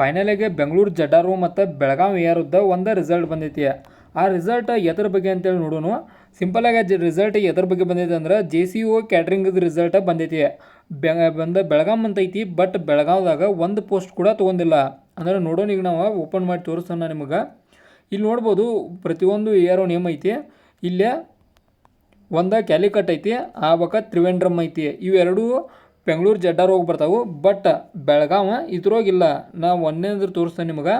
ಫೈನಲಿಗೆ ಬೆಂಗಳೂರು, ಜಡ್ಡಾರು ಮತ್ತು ಬೆಳಗಾವಿ ಏರುದ್ದ ಒಂದು ರಿಸಲ್ಟ್ ಬಂದೈತಿ ಆ ರಿಸಲ್ಟ್ ಎದ್ರ ಬಗ್ಗೆ ಅಂತೇಳಿ ನೋಡೋಣ ಸಿಂಪಲಾಗಿ ರಿಸಲ್ಟ್ ಎದ್ರ ಬಗ್ಗೆ ಬಂದೈತೆ ಅಂದ್ರೆ ಜೆ ಸಿ ಒ ಕ್ಯಾಟ್ರಿಂಗದ ರಿಸಲ್ಟ್ ಬಂದೈತಿ ಬೆ ಬಂದ ಬೆಳಗಾಂ ಅಂತ ಐತಿ ಬಟ್ ಬೆಳಗಾವ್ದಾಗ ಒಂದು ಪೋಸ್ಟ್ ಕೂಡ ತೊಗೊಂಡಿಲ್ಲ. ಅಂದ್ರೆ ನೋಡೋಣ ಈಗ ನಾವು ಓಪನ್ ಮಾಡಿ ತೋರಿಸೋಣ ನಿಮಗೆ. ಇಲ್ಲಿ ನೋಡ್ಬೋದು ಪ್ರತಿಯೊಂದು ಏರೋ ನೇಮ್ ಐತಿ. ಇಲ್ಲೇ ಒಂದು ಕ್ಯಾಲಿಕಟ್ ಐತಿ, ಆ ಬಕ ತ್ರಿವೇಂದ್ರಮ್ ಐತಿ. ಇವೆರಡೂ ಬೆಂಗಳೂರು ಜಡ್ಡಾರ್ ಹೋಗಿ ಬರ್ತಾವೆ ಬಟ್ ಬೆಳಗಾವ ಇದ್ರೋಗಿಲ್ಲ ನಾ ಒಂದೇಂದ್ರೆ ತೋರಿಸ್ತೇನೆ ನಿಮಗೆ.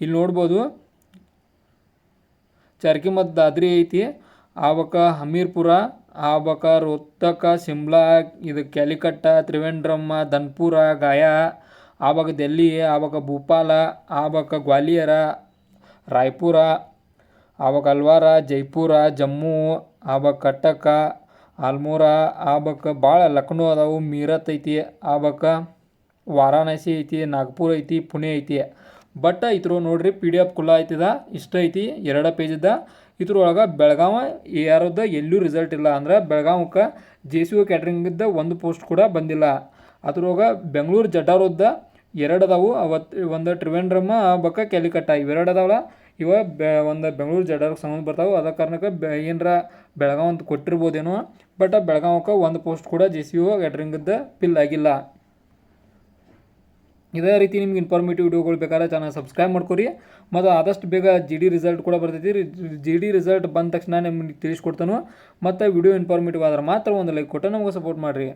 ಇಲ್ಲಿ ನೋಡ್ಬೋದು. ಚರ್ಕಿ ಮತ್ತು ದಾದ್ರಿ ಐತಿ. ಆವಕ ಹಮೀರ್ಪುರ, ಆವಕ ರೋಹ್ತಕ ಶಿಮ್ಲಾ, ಇದು ಕ್ಯಾಲಿಕಟ್ಟ ತ್ರಿವೇಂದ್ರಮ್ಮ ಧನ್ಪುರ, ಗಾಯಾ ಆವಾಗ ದೆಲ್ಲಿ ಆವಾಗ ಭೂಪಾಲ ಆವಾಗ ಗ್ವಾಲಿಯರ, ರಾಯ್ಪುರ ಆವಾಗ ಅಲ್ವಾರ, ಜೈಪುರ, ಜಮ್ಮು ಆವಾಗ ಕಟಕ ಆಲ್ಮೋರ ಆಬಕ ಭಾಳ ಲಕ್ನೋ ಅದಾವು, ಮೀರತ್ ಐತಿ, ಆಬಕ ವಾರಾಣಸಿ ಐತಿ, ನಾಗ್ಪುರ್ ಐತಿ, ಪುಣೆ ಐತಿ. ಬಟ್ ಇದ್ರ ನೋಡ್ರಿ ಪಿ ಡಿ ಎಫ್ ಕುಲ್ಲ ಐತಿದ, ಇಷ್ಟ ಐತಿ, ಎರಡ ಪೇಜಿದ ಇದ್ರೊಳಗೆ ಬೆಳಗಾವ ಯಾರದ ಎಲ್ಲೂ ರಿಸಲ್ಟ್ ಇಲ್ಲ ಅಂದ್ರೆ ಬೆಳಗಾವಕ್ಕೆ ಜೆ ಸಿ ಒ ಕ್ಯಾಟ್ರಿಂಗಿದ್ದ ಒಂದು ಪೋಸ್ಟ್ ಕೂಡ ಬಂದಿಲ್ಲ. ಅದ್ರೊಳಗೆ ಬೆಂಗಳೂರು ಜಟಾರೋದ್ದ ಎರಡು ಅದಾವು ಅವತ್ತು ಒಂದು ತ್ರಿವೇಂದ್ರಮ್ಮ ಬಕ ಕ್ಯಾಲಿಕಟ್ಟ ಇವೆರಡು ಅದಾವಲ್ಲ ಇವ ಬೆ, ಒಂದು ಬೆಂಗಳೂರು ಜಡರ್ಗೆ ಸಂಬಂಧ ಬರ್ತಾವೆ. ಅದ ಕಾರಣಕ್ಕೆ ಬೆ, ಏನರ ಬೆಳಗಾವ್ ಅಂತ ಕೊಟ್ಟಿರ್ಬೋದೇನೋ, ಬಟ್ ಬೆಳಗಾವಕ್ಕೆ ಒಂದು ಪೋಸ್ಟ್ ಕೂಡ ಜೆ ಸಿ ಯು ಎಡ್ರಿಂಗದ ಫಿಲ್ ಆಗಿಲ್ಲ. ಇದೇ ರೀತಿ ನಿಮ್ಗೆ ಇನ್ಫಾರ್ಮೇಟಿವ್ ವಿಡಿಯೋಗಳು ಬೇಕಾದ್ರೆ ಚಾನಲ್ ಸಬ್ಸ್ಕ್ರೈಬ್ ಮಾಡ್ಕೊರಿ. ಮತ್ತು ಆದಷ್ಟು ಬೇಗ ಜಿ ಡಿ ರಿಸಲ್ಟ್ ಕೂಡ ಬರ್ತೈತಿ. ಜಿ ಡಿ ರಿಸಲ್ಟ್ ಬಂದ ತಕ್ಷಣ ನಿಮ್ಗೆ ತಿಳಿಸ್ಕೊಡ್ತಾನು. ಮತ್ತು ವಿಡಿಯೋ ಇನ್ಫಾರ್ಮೇಟಿವ್ ಆದ್ರೆ ಮಾತ್ರ ಒಂದು ಲೈಕ್ ಕೊಟ್ಟು ನಮಗೆ ಸಪೋರ್ಟ್ ಮಾಡಿರಿ.